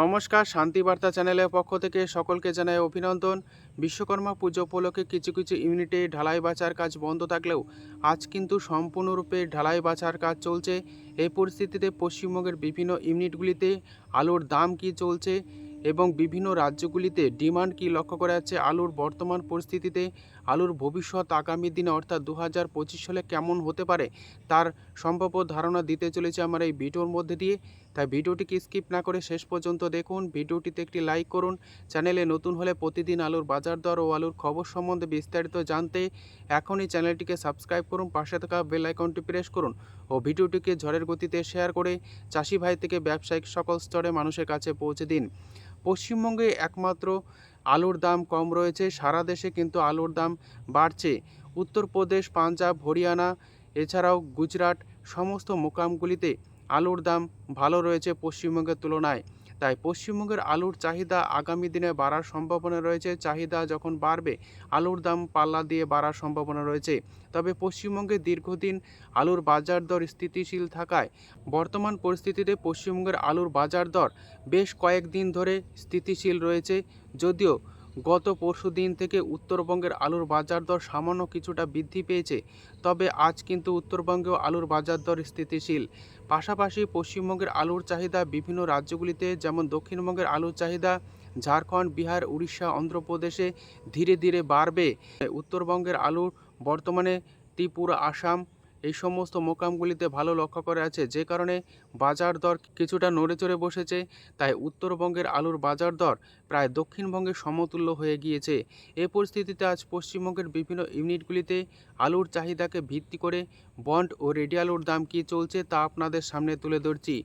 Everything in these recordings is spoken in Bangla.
নমস্কার, শান্তিবার্তা চ্যানেলের পক্ষ থেকে সকলকে জানাই অভিনন্দন। বিশ্বকর্মা পুজো উপলক্ষে কিছু কিছু ইউনিটে ঢালাই বাছার কাজ বন্ধ থাকলেও আজ কিন্তু সম্পূর্ণরূপে ঢালাই বাছার কাজ চলছে। এই পরিস্থিতিতে পশ্চিমবঙ্গের বিভিন্ন ইউনিটগুলিতে আলুর দাম কি চলছে এবং বিভিন্ন রাজ্যগুলিতে ডিমান্ড কি লক্ষ্য করা যাচ্ছে? আলুর বর্তমান পরিস্থিতিতে আলুর ভবিষ্যৎ আগামী দিনে অর্থাৎ দু হাজার পঁচিশ সালে কেমন হতে পারে? তার সম্ভাব্য ধারণা দিতে চলেছে আমার এই ভিডিওর মধ্যে দিয়ে। তাই ভিডিওটিকে স্কিপ না করে শেষ পর্যন্ত দেখুন। ভিডিওটিতে একটি লাইক করুন। চ্যানেলে নতুন হলে প্রতিদিন আলুর বাজার দর ও আলুর খবর সম্বন্ধে বিস্তারিত জানতে এখনই চ্যানেলটিকে সাবস্ক্রাইব করুন। পাশে থাকা বেল আইকনটি প্রেস করুন ও ভিডিওটিকে ঝড়ের গতিতে শেয়ার করে চাষি ভাই থেকে ব্যবসায়িক সকল স্তরে মানুষের কাছে পৌঁছে দিন। পশ্চিমবঙ্গে একমাত্র আলুর দাম কম রয়েছে। সারা দেশে কিন্তু আলুর দাম বাড়ছে। উত্তরপ্রদেশ, পাঞ্জাব, হরিয়ানা, এছাড়াও গুজরাট, সমস্ত মোকামগুলিতে আলুর দাম ভালো রয়েছে পশ্চিমবঙ্গের তুলনায়। তাই পশ্চিমবঙ্গের আলুর চাহিদা আগামী দিনে বাড়ার সম্ভাবনা রয়েছে। চাহিদা যখন বাড়বে, আলুর দাম পাল্লা দিয়ে বাড়ার সম্ভাবনা রয়েছে। তবে পশ্চিমবঙ্গে দীর্ঘদিন আলুর বাজার দর স্থিতিশীল থাকায় বর্তমান পরিস্থিতিতে পশ্চিমবঙ্গের আলুর বাজার দর বেশ কয়েকদিন ধরে স্থিতিশীল রয়েছে। যদিও গত পরশু দিন থেকে উত্তরবঙ্গের আলুর বাজার দর সামান্য কিছুটা বৃদ্ধি পেয়েছে, তবে আজ কিন্তু উত্তরবঙ্গেও আলুর বাজার দর স্থিতিশীল। পাশাপাশি পশ্চিমবঙ্গের আলুর চাহিদা বিভিন্ন রাজ্যগুলিতে, যেমন দক্ষিণবঙ্গের আলুর চাহিদা, ঝাড়খণ্ড, বিহার, উড়িষ্যা, অন্ধ্রপ্রদেশে ধীরে ধীরে বাড়বে। উত্তরবঙ্গের আলুর বর্তমানে ত্রিপুরা, আসাম এই সমস্ত মোকামগুলিতে ভালো লক্ষ্য করে আছে। যে কারণে বাজার দর কিছুটা নড়ে চড়ে বসেছে, তাই উত্তরবঙ্গের আলুর বাজার দর প্রায় দক্ষিণবঙ্গের সমতুল্য হয়ে গিয়েছে। এ পরিস্থিতিতে আজ পশ্চিমবঙ্গের বিভিন্ন ইউনিটগুলিতে আলুর চাহিদাকে ভিত্তি করে বন্ড ও রেডি আলুর দাম কী চলছে তা আপনাদের সামনে তুলে ধরছি।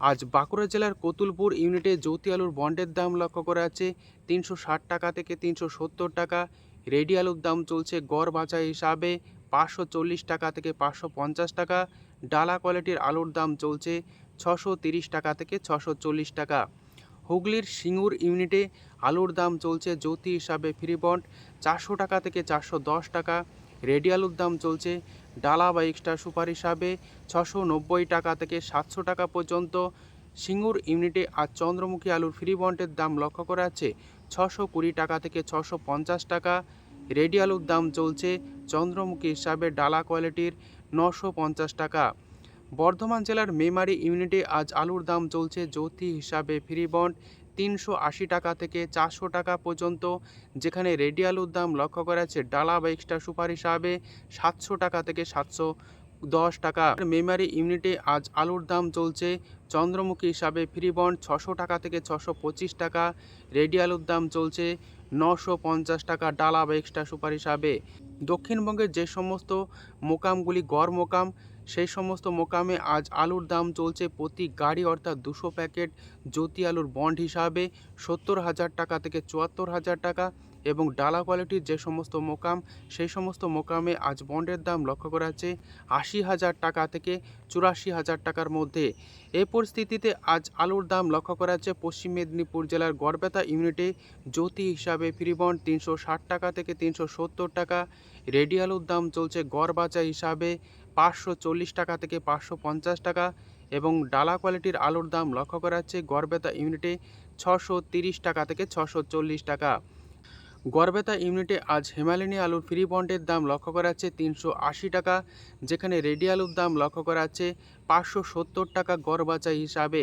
আজ বাঁকুড়া জেলার কতুলপুর ইউনিটে জ্যোতি আলুর বন্ডের দাম লক্ষ্য করা আছে তিনশো ষাট টাকা থেকে তিনশো সত্তর টাকা। রেডি আলুর দাম চলছে গড় বাঁচা হিসাবে পাঁচশো চল্লিশ টাকা থেকে পাঁচশো পঞ্চাশ টাকা। ডালা কোয়ালিটির আলুর দাম চলছে ছশো তিরিশ টাকা থেকে ছশো চল্লিশ টাকা। হুগলির সিঙ্গুর ইউনিটে আলুর দাম চলছে জ্যোতি হিসাবে ফ্রি বন্ড চারশো টাকা থেকে চারশো দশ টাকা। রেডি আলুর দাম চলছে ডালা বা এক্সট্রা সুপার হিসাবে ছশো নব্বই টাকা থেকে সাতশো টাকা পর্যন্ত। সিঙ্গুর ইউনিটে আর চন্দ্রমুখী আলুর ফ্রি বন্ডের দাম লক্ষ্য করা যাচ্ছে ছশো কুড়ি টাকা থেকে ছশো পঞ্চাশ টাকা। রেডি আলুর দাম চলছে চন্দ্রমুখী হিসাবে ডালা কোয়ালিটির নশো পঞ্চাশ টাকা। বর্ধমান জেলার মেমারি ইউনিটে আজ আলুর দাম চলছে জ্যোতি হিসাবে ফ্রি বন্ড তিনশো আশি টাকা থেকে চারশো টাকা পর্যন্ত, যেখানে রেডি আলুর দাম লক্ষ্য করা যাচ্ছে ডালা বা এক্সট্রা সুপার হিসাবে সাতশো টাকা থেকে সাতশো দশ টাকা। মেমারি ইউনিটে আজ আলুর দাম চলছে চন্দ্রমুখী হিসাবে ফ্রি বন্ড ছশো টাকা থেকে ছশো পঁচিশ টাকা। রেডি আলুর দাম চলছে নশো পঞ্চাশ টাকা ডালা বা এক্সট্রা সুপার হিসাবে। দক্ষিণবঙ্গের যে সমস্ত মোকামগুলি গড় মোকাম, সেই সমস্ত মোকামে আজ আলুর দাম চলছে প্রতি গাড়ি অর্থাৎ দুশো প্যাকেট জ্যোতি আলুর বন্ড হিসাবে সত্তর হাজার টাকা থেকে চুয়াত্তর হাজার টাকা। এবং ডালা কোয়ালিটির যে সমস্ত মোকাম, সেই সমস্ত মোকামে আজ বন্ডের দাম লক্ষ্য করা যাচ্ছে আশি হাজার টাকা থেকে চুরাশি হাজার টাকার মধ্যে। এই পরিস্থিতিতে আজ আলুর দাম লক্ষ্য করা যাচ্ছে পশ্চিম মেদিনীপুর জেলার গড়বেতা ইউনিটে জ্যোতি হিসাবে ফ্রি বন্ড তিনশো ষাট টাকা থেকে তিনশো সত্তর টাকা, রেডি আলুর দাম চলছে গড় বাচা হিসাবে পাঁচশো চল্লিশ টাকা থেকে পাঁচশো পঞ্চাশ টাকা এবং ডালা কোয়ালিটির আলুর দাম লক্ষ্য করা যাচ্ছে গড়বেতা ইউনিটে ছশো তিরিশ টাকা থেকে ছশো চল্লিশ টাকা। গড়বেতা ইউনিটে আজ হেমালিনী আলুর ফ্রি বন্ডের দাম লক্ষ্য করা যাচ্ছে তিনশো আশি টাকা, যেখানে রেডি আলুর দাম লক্ষ্য করা যাচ্ছে পাঁচশো সত্তর টাকা গড় বাছাই হিসাবে।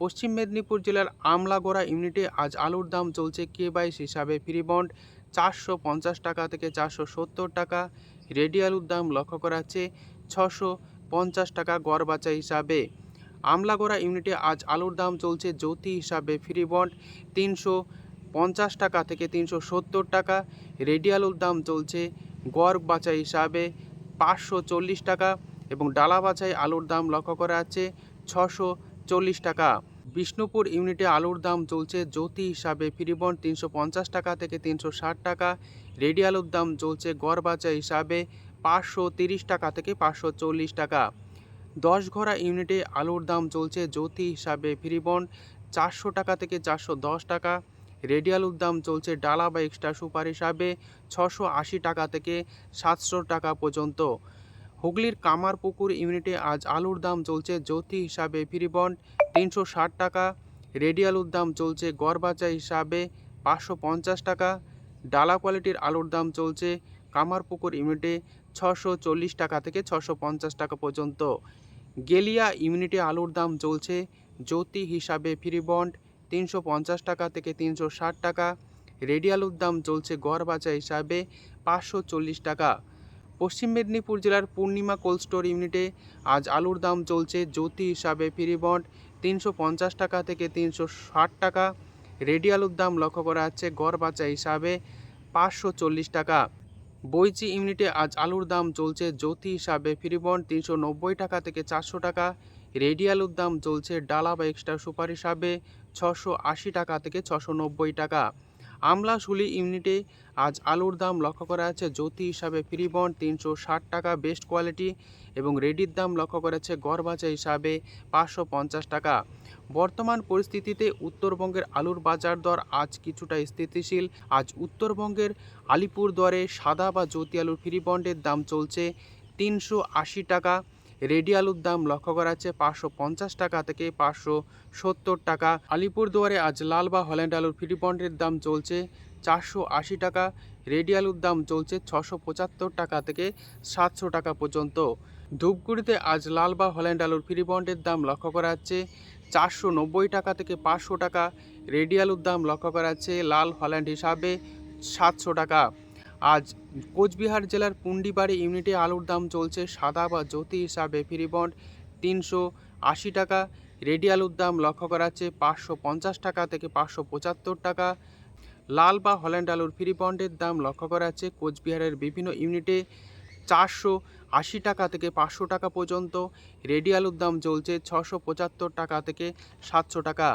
পশ্চিম মেদিনীপুর জেলার আমলাগোড়া ইউনিটে আজ আলুর দাম চলছে কে বাইশ হিসাবে ফ্রি বন্ড চারশো পঞ্চাশ টাকা থেকে চারশো সত্তর টাকা, রেডি আলুর দাম লক্ষ্য করা যাচ্ছে ছশো পঞ্চাশ টাকা গড় বাছাই হিসাবে। আমলাগোড়া ইউনিটে আজ আলুর দাম চলছে জ্যোতি হিসাবে ফ্রি বন্ড তিনশো পঞ্চাশ টাকা থেকে তিনশো সত্তর টাকা। রেডি আলুর দাম চলছে গড় বাছাই হিসাবে পাঁচশো চল্লিশ টাকা এবং ডালা বাছাই আলুর দাম লক্ষ্য করা যাচ্ছে ছশো চল্লিশ টাকা। বিষ্ণুপুর ইউনিটে আলুর দাম চলছে জ্যোতি হিসাবে ফ্রিবন্ড তিনশো পঞ্চাশ টাকা থেকে তিনশো ষাট টাকা। রেডি আলুর দাম চলছে গড় বাছাই হিসাবে পাঁচশো তিরিশ টাকা থেকে পাঁচশো চল্লিশ টাকা। দশ ঘোড়া ইউনিটে আলুর দাম চলছে জ্যোতি হিসাবে ফ্রিবন্ড চারশো টাকা থেকে চারশো দশ টাকা। রেডি আলুর দাম চলছে ডালা বা এক্সট্রা সুপার হিসাবে ছশো আশি টাকা থেকে সাতশো টাকা পর্যন্ত। হুগলির কামারপুকুর ইউনিটে আজ আলুর দাম চলছে জ্যোতি হিসাবে ফ্রিবন্ড তিনশো ষাট টাকা রেডি আলুর দাম চলছে গড় বাজার হিসাবে পাঁচশো পঞ্চাশ টাকা, ডালা কোয়ালিটির আলুর দাম চলছে কামারপুকুর ইউনিটে ছশো চল্লিশ টাকা থেকে ছশো পঞ্চাশ টাকা পর্যন্ত। গেলিয়া ইউনিটে আলুর দাম চলছে জ্যোতি হিসাবে ফ্রি বন্ড তিনশো পঞ্চাশ টাকা থেকে তিনশো ষাট টাকা। রেডি আলুর দাম চলছে গড় বাজার হিসাবে পাঁচশো চল্লিশ টাকা। পশ্চিম মেদিনীপুর জেলার পূর্ণিমা কোল্ড স্টোর ইউনিটে আজ আলুর দাম চলছে জ্যোতি হিসাবে ফ্রি বন্ড তিনশো পঞ্চাশ টাকা থেকে তিনশো ষাট টাকা। রেডি আলুর দাম লক্ষ্য করা যাচ্ছে গড় বাচ্চা হিসাবে পাঁচশো চল্লিশ টাকা। বইচি ইউনিটে আজ আলুর দাম চলছে জ্যোতি হিসাবে ফ্রি বন্ড তিনশো নব্বই টাকা থেকে চারশো টাকা। রেডি আলুর দাম চলছে ডালা বা এক্সট্রা সুপার হিসাবে ছশো আশি টাকা থেকে ছশো নব্বই টাকা। আমলাশুলি ইউনিটে আজ আলুর দাম লক্ষ্য করা যাচ্ছে, জ্যোতি হিসাবে ফ্রি বন্ড তিনশো ষাট টাকা, বেস্ট কোয়ালিটি এবং রেডির দাম লক্ষ্য করা যাচ্ছে গড় বাজার হিসাবে পাঁচশো পঞ্চাশ টাকা। বর্তমান পরিস্থিতিতে উত্তরবঙ্গের আলুর বাজার দর আজ কিছুটা স্থিতিশীল। আজ উত্তরবঙ্গের আলিপুরদুয়ারে সাদা বা জ্যোতি আলুর ফ্রি বন্ডের দাম চলছে তিনশো আশি টাকা। রেডি আলুর দাম লক্ষ্য করা যাচ্ছে পাঁচশো পঞ্চাশ টাকা থেকে পাঁচশো সত্তর টাকা। আলিপুরদুয়ারে আজ লাল বা হল্যান্ড আলুর ফ্রি বন্ডের দাম চলছে চারশো আশি টাকা। রেডি আলুর দাম চলছে ছশো পঁচাত্তর টাকা থেকে সাতশো টাকা পর্যন্ত। ধূপগুড়িতে আজ লাল বা হল্যান্ড আলুর ফ্রি বন্ডের দাম লক্ষ্য করা যাচ্ছে চারশো নব্বই টাকা থেকে পাঁচশো টাকা। রেডি আলুর দাম লক্ষ্য করা যাচ্ছে লাল হল্যান্ড হিসাবে সাতশো টাকা। আজ কোচবিহার জেলার পুন্ডিবাড়ি ইউনিটে আলুর দাম চলছে সাদা বা জ্যোতি হিসাবে ফ্রি বন্ড। তিনশো আশি টাকা। রেডি আলুর দাম লক্ষ্য করা যাচ্ছে পাঁচশো পঞ্চাশ টাকা থেকে পাঁচশো পঁচাত্তর টাকা। লাল বা হল্যান্ড আলুর ফ্রি বন্ডের দাম লক্ষ্য করা যাচ্ছে কোচবিহারের বিভিন্ন ইউনিটে চারশো আশি টাকা থেকে পাঁচশো টাকা পর্যন্ত। রেডি আলুর দাম চলছে ছশো পঁচাত্তর টাকা থেকে সাতশো টাকা।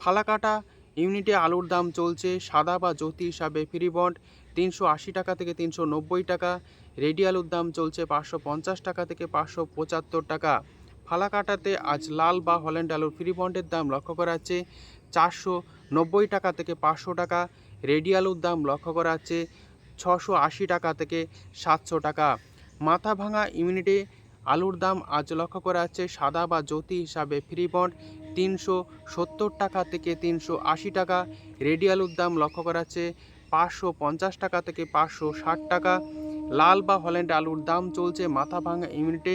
ফালাকাটা ইউনিটে আলুর দাম চলছে সাদা বা জ্যোতি হিসাবে ফ্রি বন্ড। তিনশো আশি টাকা থেকে তিনশো নব্বই টাকা। রেডি আলুর দাম চলছে পাঁচশো পঞ্চাশ টাকা থেকে পাঁচশো পঁচাত্তর টাকা। ফালাকাটাতে আজ লাল বা হল্যান্ড আলুর ফ্রি বন্ডের দাম লক্ষ্য করা যাচ্ছে চারশো নব্বই টাকা থেকে পাঁচশো টাকা। রেডি আলুর দাম লক্ষ্য করা যাচ্ছে ছশো আশি টাকা থেকে সাতশো টাকা। মাথা ভাঙা ইউনিটে আলুর দাম আজ লক্ষ্য করা যাচ্ছে সাদা বা জ্যোতি হিসাবে ফ্রি বন্ড তিনশো সত্তর টাকা থেকে তিনশো আশি টাকা। রেডি আলুর দাম লক্ষ্য করা যাচ্ছে পাঁচশো পঞ্চাশ টাকা থেকে পাঁচশো ষাট টাকা। লাল বা হল্যান্ড আলুর দাম চলছে মাথা ভাঙা ইউনিটে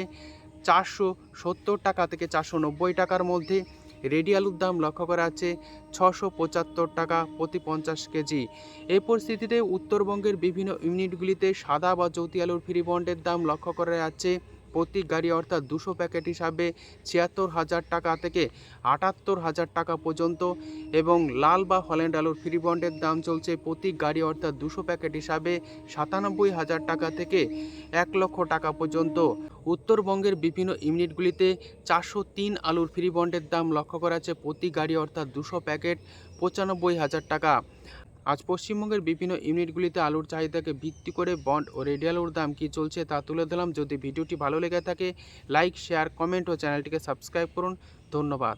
চারশো সত্তর টাকা থেকে চারশো নব্বই টাকার মধ্যে। রেডি আলুর দাম লক্ষ্য করা যাচ্ছে ছশো পঁচাত্তর টাকা প্রতি পঞ্চাশ কেজি। এই পরিস্থিতিতে উত্তরবঙ্গের বিভিন্ন ইউনিটগুলিতে সাদা বা জ্যোতি আলুর ফ্রি বন্ডের দাম লক্ষ্য করা যাচ্ছে প্রতি গাড়ি অর্থাৎ দুশো প্যাকেট হিসাবে ছিয়াত্তর হাজার টাকা থেকে আটাত্তর হাজার টাকা পর্যন্ত এবং লাল বা হল্যান্ড আলুর ফ্রি বন্ডের দাম চলছে প্রতি গাড়ি অর্থাৎ দুশো প্যাকেট হিসাবে সাতানব্বই হাজার টাকা থেকে এক লক্ষ টাকা পর্যন্ত। উত্তরবঙ্গের বিভিন্ন ইউনিটগুলিতে চারশো তিন আলুর ফ্রি বন্ডের দাম লক্ষ্য করা যাচ্ছে প্রতি গাড়ি অর্থাৎ দুশো প্যাকেট পঁচানব্বই হাজার টাকা। আজ পশ্চিমবঙ্গের বিভিন্ন ইউনিটগুলিতে আলুর চাহিদাকে ভিত্তি করে বন্ড ও রেডি আলুর দাম কী চলছে তা তুলে দিলাম যদি ভিডিওটি ভালো লেগে থাকে, লাইক, শেয়ার, কমেন্ট ও চ্যানেলটিকে সাবস্ক্রাইব করুন। ধন্যবাদ।